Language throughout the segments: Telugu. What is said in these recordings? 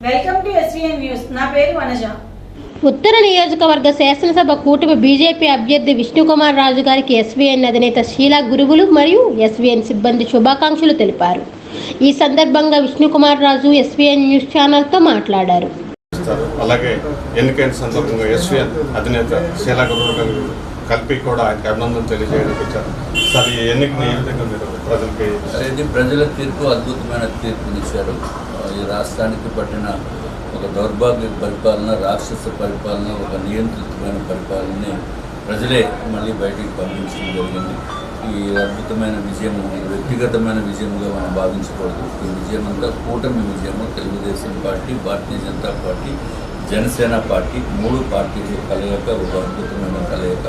Welcome to SVN news. నా పేరు వనజ. ఉత్తర నియోజకవర్గ శాసనసభ కూటమి బీజేపీ అభ్యర్థి విష్ణుకుమార్ రాజు గారికి ఎస్వీఎన్ అధినేత షీలా గురువులు మరియు ఎస్వీఎన్ సిబ్బంది శుభాకాంక్షలు తెలిపారు. ఈ సందర్భంగా విష్ణుకుమార్ రాజు ఎస్వీఎన్ న్యూస్ ఛానల్తో మాట్లాడారు. ఇస్తారు అలాగే ఎన్నికైన సందర్భంగా ఎస్వీఎన్ అధినేత శీలా గురువు గారు కలిపి కూడా ఆయనకి అభినందనలు తెలియజేయడానికి వచ్చారు సార్ ఈ ఎన్నికని ఏ విధంగా మీరు ప్రజలకి ఇది ప్రజల తీర్పు అద్భుతమైన తీర్పునిచ్చారు ఈ రాష్ట్రానికి పట్టిన ఒక దౌర్భాగ్య పరిపాలన రాక్షస పరిపాలన ఒక నియంత్రితమైన పరిపాలనని ప్రజలే మళ్ళీ బయటికి పంపించడం జరిగింది. ఈ అద్భుతమైన విజయం వ్యక్తిగతమైన విజయంగా మనం భావించకూడదు. ఈ విజయం అంతా కూటమి విజయము Telugu Desam party Bharatiya Janata party Janasena party మూడు పార్టీలు కలయిక ఒక అద్భుతమైన కలయిక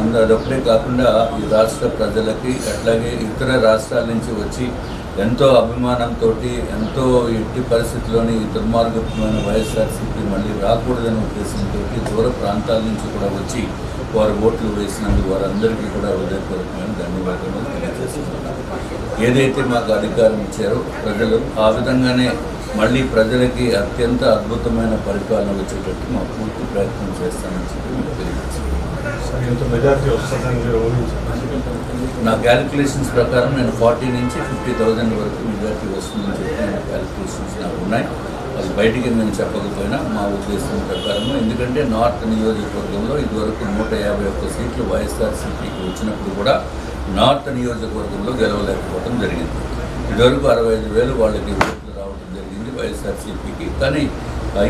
అందు అదొక్కడే కాకుండా ఈ రాష్ట్ర ప్రజలకి అట్లాగే ఇతర రాష్ట్రాల నుంచి వచ్చి ఎంతో అభిమానంతో ఎంతో ఎట్టి పరిస్థితుల్లోని ఈ దుర్మార్గమైన వైఎస్ఆర్సీపీ మళ్ళీ రాకూడదనే ఉద్దేశంతో దూర ప్రాంతాల నుంచి కూడా వచ్చి వారు ఓట్లు వేసినందుకు వారందరికీ కూడా హృదయపూర్వకమైన ధన్యవాదాలు తెలియజేస్తున్నాను. ఏదైతే మాకు అధికారం ఇచ్చారో ప్రజలు ఆ విధంగానే మళ్ళీ ప్రజలకి అత్యంత అద్భుతమైన పరిపాలన వచ్చేటట్టు మా పూర్తి ప్రయత్నం చేస్తామని చెప్పి మీకు ఊహించారు నా క్యాలిక్యులేషన్స్ ప్రకారం నేను ఫార్టీ నుంచి ఫిఫ్టీ థౌజండ్ వరకు మెజార్టీ వస్తుందని చెప్పి నేను క్యాలిక్యులేషన్స్ నాకు ఉన్నాయి. అది బయటికి నేను చెప్పకపోయినా మా ఉద్దేశం ప్రకారం ఎందుకంటే నార్త్ నియోజకవర్గంలో ఇదివరకు నూట యాభై ఒక్క సీట్లు వైఎస్ఆర్సీపీకి వచ్చినప్పుడు కూడా నార్త్ నియోజకవర్గంలో గెలవలేకపోవడం జరిగింది. ఇదివరకు అరవై ఐదు వేలు వాళ్ళకి వైఎస్ఆర్సీపీకి. కానీ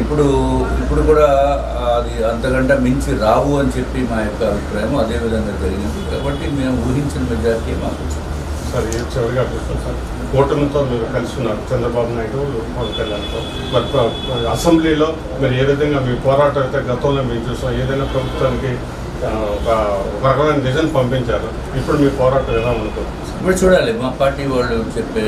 ఇప్పుడు ఇప్పుడు కూడా అది అంతకంటే మించి రావు అని చెప్పి మా యొక్క అభిప్రాయం అదేవిధంగా జరిగింది. కాబట్టి మేము ఊహించిన మెజార్టీ మాకు సార్ చివరిగా సార్? కూటమితో మీరు కలిసి ఉన్నారు. చంద్రబాబు నాయుడు పవన్ కళ్యాణ్తో మరి అసెంబ్లీలో మీరు ఏ విధంగా మీ పోరాటం అయితే గతంలో మేము చూసాం? ఏదైనా ప్రభుత్వానికి ఒక ఒక రకమైన నిజం పంపించారు. ఇప్పుడు మీ పోరాటం ఎలా ఉంటుంది ఇప్పుడు చూడాలి మా పార్టీ వాళ్ళు చెప్పే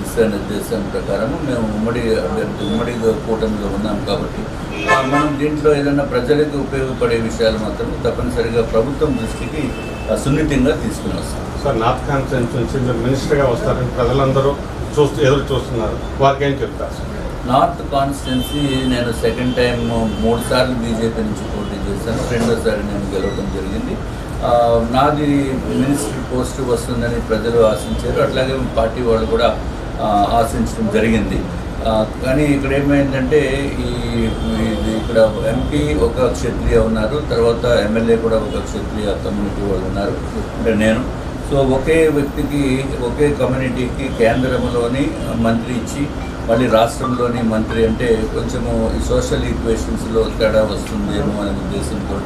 దిశానిర్దేశం ప్రకారం మేము ఉమ్మడి అభ్యర్థి ఉమ్మడి కూటమిలో ఉన్నాం కాబట్టి మనం దీంట్లో ఏదైనా ప్రజలకు ఉపయోగపడే విషయాలు మాత్రం తప్పనిసరిగా ప్రభుత్వం దృష్టికి సున్నితంగా తీసుకుని వస్తాం. సార్ నార్త్ కాన్ఫరెన్స్ నుంచి మీరు మినిస్టర్గా వస్తారని ప్రజలందరూ చూస్తూ ఎదురు చూస్తున్నారు. వారికి ఏం చెప్తారు? నార్త్ కాన్స్టిట్యున్సీ నేను సెకండ్ టైం మూడు సార్లు బీజేపీ నుంచి పోటీ చేశాను. రెండోసారి నేను గెలవడం జరిగింది. నాది మినిస్టర్ పోస్ట్ వస్తుందని ప్రజలు ఆశించారు. అట్లాగే పార్టీ వాళ్ళు కూడా ఆశించడం జరిగింది. కానీ ఇక్కడ ఏమైందంటే ఈ ఇది ఇక్కడ ఎంపీ ఒక క్షత్రియ ఉన్నారు తర్వాత ఎమ్మెల్యే కూడా ఒక క్షత్రియ కమ్యూనిటీ వాళ్ళు ఉన్నారు అంటే నేను. సో ఒకే వ్యక్తికి ఒకే కమ్యూనిటీకి కేంద్రంలోని మంత్రి ఇచ్చి మళ్ళీ రాష్ట్రంలోని మంత్రి అంటే కొంచెము సోషల్ ఈక్వేషన్స్లో తేడా వస్తుందేమో అనే ఉద్దేశంతో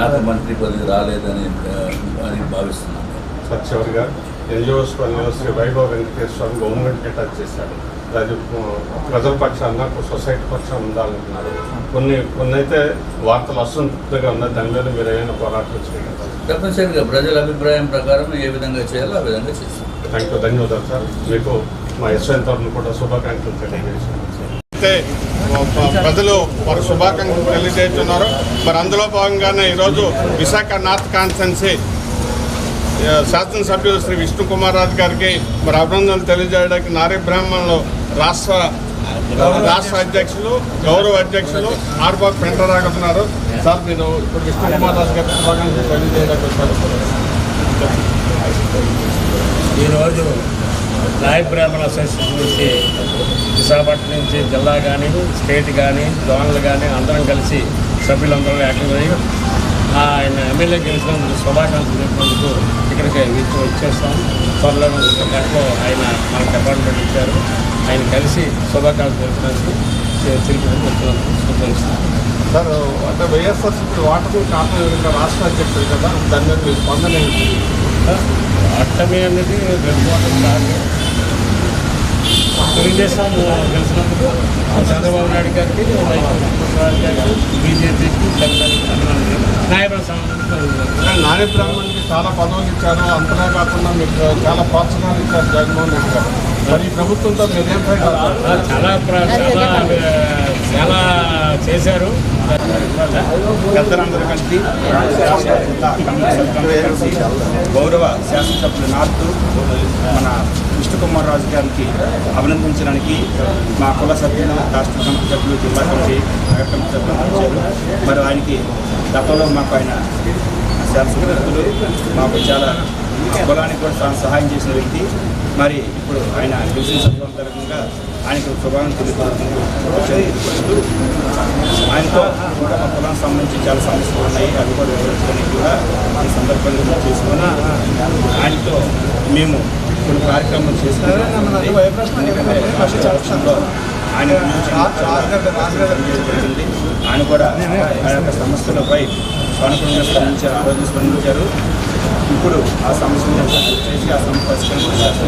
నాకు మంత్రి పదవి రాలేదని అని భావిస్తున్నాను సార్ చివరిగా ఎన్జిఓస్ పనిలో శ్రీ వైభవ్ వెంకటేశ్వర గవర్నమెంట్కి అటాచ్ చేశారు. అది ప్రజల పక్షాన సొసైటీ పక్షాన ఉండాలంటున్నారు కొన్ని కొన్ని అయితే వార్తలు అసంతృప్తిగా ఉన్నాయి. దాని మీద మీరు ఏమైనా పోరాటం చేయగలరు? తప్పనిసరిగా ప్రజల అభిప్రాయం ప్రకారం ఏ విధంగా చేయాలో ఆ విధంగా చేస్తాం. థ్యాంక్ యూ ధన్యవాదాలు సార్. మీకు మా ఎస్ఎన్ తరఫున కూడా శుభాకాంక్షలు తెలియజేశాను అయితే ప్రజలు వారు శుభాకాంక్షలు తెలియజేస్తున్నారు. మరి అందులో భాగంగానే ఈరోజు విశాఖ నార్త్ కాన్స్టెన్సీ శాసనసభ్యులు శ్రీ విష్ణుకుమార్ రాజు గారికి మరి అభినందనలు తెలియజేయడానికి నారీ బ్రాహ్మణులు రాష్ట్ర రాష్ట్ర అధ్యక్షులు గౌరవ అధ్యక్షులు ఆర్బాగ్ పెంటరాగుతున్నారు సార్ మీరు ఇప్పుడు విష్ణుకుమార్ రాజు గారికి శుభాకాంక్షలు తెలియజేయడానికి ఈరోజు నాయ బ్రాహ్మణ అసోసియేషన్ నుంచి విశాఖపట్నం నుంచి జిల్లా కానీ స్టేట్ కానీ జోన్లు కానీ అందరం కలిసి సభ్యులందరూ ఏకమై ఆయన ఎమ్మెల్యే గెలిచినందుకు శుభాకాంక్షలు చెప్పినందుకు ఇక్కడికి వీటి వచ్చేస్తాం. త్వరలో గంటలో ఆయన మన డిపార్ట్మెంట్ ఇచ్చారు. ఆయన కలిసి శుభాకాంక్షలు చెప్పినందుకు తెలిపినందుకు వచ్చినందుకు సంతోషిస్తాం సార్ అంటే వైఎస్ఆర్సీపీ వాటర్ కారణం విధంగా రాష్ట్ర అధ్యక్షుడు కదా దాని మీద మీ స్పందన అష్టమి అనేది గెలుపుకోవడం కాదు తెలుగుదేశం గెలిచినందుకు చంద్రబాబు నాయుడు గారికి వైఎస్ఆర్ గారికి బీజేపీకి జనతానికి నాయకుల కానీ నాని బ్రాహ్మణ్కి చాలా పదవులు ఇచ్చారు. అంతనే కాకుండా మీకు చాలా ప్రోత్సాహాలు ఇచ్చారు జగన్మోహన్ రెడ్డి గారు. మరి ప్రభుత్వంతో చాలా చాలా చాలా చేశారు. పెద్దలందరూ కలిసి గౌరవ శాసనసభ్యులు నార్త్ మన విష్ణుకుమార్ రాజు గారికి అభినందించడానికి మా కుల సభ్యులు రాష్ట్ర కమిటీ సభ్యులు జిల్లా కమిటీ నగర కమిటీ సభ్యులు వచ్చారు. మరి ఆయనకి గతంలో మాకు ఆయన శాసనసభ్యులు మాకు చాలా కులానికి కూడా చాలా సహాయం చేసిన వ్యక్తి. మరి ఇప్పుడు ఆయన డివిజన్ సందర్భంగా ఆయనకు శుభాన్ని తెలుపుతూ ఆయనతో కూడా మా కులానికి సంబంధించి చాలా సమస్యలు ఉన్నాయి అవి కూడా వివరించడానికి కూడా ఈ సందర్భంగా చేసుకున్న ఆయనతో మేము కొన్ని కార్యక్రమాలు చేసుకున్నాం ఆయన జరిగింది. ఆయన కూడా ఆ యొక్క సమస్యలపై సానుకూలంగా స్పందించారు ఆరోగ్యం స్పందించారు ఇప్పుడు ఆ సమస్యను చేసి ఆ సమస్య పరిష్కరించారు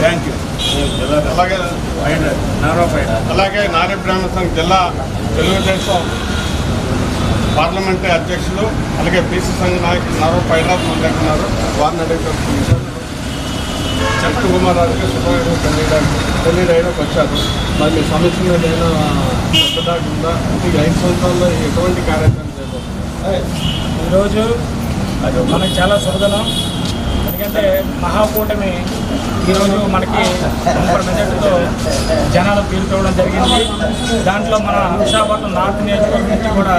థ్యాంక్ యూ అలాగే అలాగే నారీ బ్రాహ్మణ సంఘ్ జిల్లా తెలుగుదేశం పార్లమెంటరీ అధ్యక్షులు అలాగే బీసీ సంఘ నాయకులు నారో పైరాజ్ మాట్లాడుతున్నారు. వారిని అడిగి చెట్టు కుమార్ రాజుకి శుభాకాంక్షలు తెలియడానికి తెలియడానికి వచ్చారు. మరి మీ సమస్య కొత్తదాటి ఉందా? ఈ ఐదు సంవత్సరాల్లో ఎటువంటి కార్యక్రమం ఈరోజు మనకి చాలా శుభదనం. ఎందుకంటే మహాకూటమి ఈరోజు మనకి సూపర్ మెజార్టీతో జనాలు పీల్చుకోవడం జరిగింది. దాంట్లో మన విశాఖపట్నం నార్త్ నియోజకవర్గం నుంచి కూడా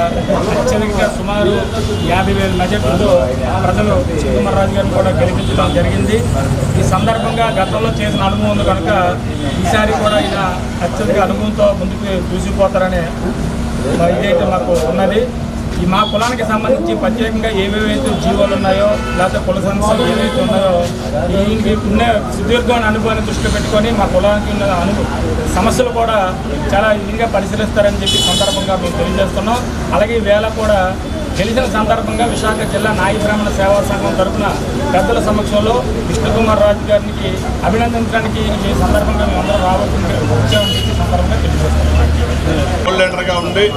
అత్యధికంగా సుమారు యాభై వేల మెజార్టీతో ప్రజలు రాజు గారిని కూడా గెలిపించడం జరిగింది. ఈ సందర్భంగా గతంలో చేసిన అనుభవం ఉంది కనుక ఈసారి కూడా ఈయన అత్యధిక అనుభవంతో ముందుకు దూసిపోతారనే ఇదైతే మాకు ఉన్నది. ఈ మా కులానికి సంబంధించి ప్రత్యేకంగా ఏవేవైతే జీవోలు ఉన్నాయో లేకపోతే కుల సమస్యలు ఏవైతే ఉన్నాయో ఉన్న సుదీర్ఘమైన అనుభవాన్ని దృష్టిలో పెట్టుకొని మా కులానికి ఉన్న అను సమస్యలు కూడా చాలా ఇదిగా పరిశీలిస్తారని చెప్పి సందర్భంగా మేము తెలియజేస్తున్నాం. అలాగే వేళ కూడా గెలిచిన సందర్భంగా విశాఖ జిల్లా నాయి బ్రాహ్మణ సేవా సంఘం తరఫున పెద్దల సమక్షంలో విష్ణుకుమార్ రాజు గారికి అభినందించడానికి ఈ సందర్భంగా మేము అందరం రావాల్సింది వచ్చామని చెప్పి ఈ సందర్భంగా తెలియజేస్తున్నాం గోల్డ్ ఉంది.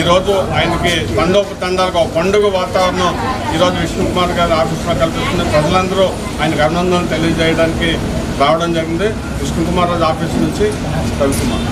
ఈరోజు ఆయనకి తండోపతండాలకు ఒక పండుగ వాతావరణం ఈరోజు విష్ణుకుమార్ గారి ఆఫీస్లో కల్పిస్తుంది ప్రజలందరూ ఆయనకు అభినందనలు తెలియజేయడానికి రావడం జరిగింది. విష్ణుకుమార్ రాజు ఆఫీస్ నుంచి రవికుమార్.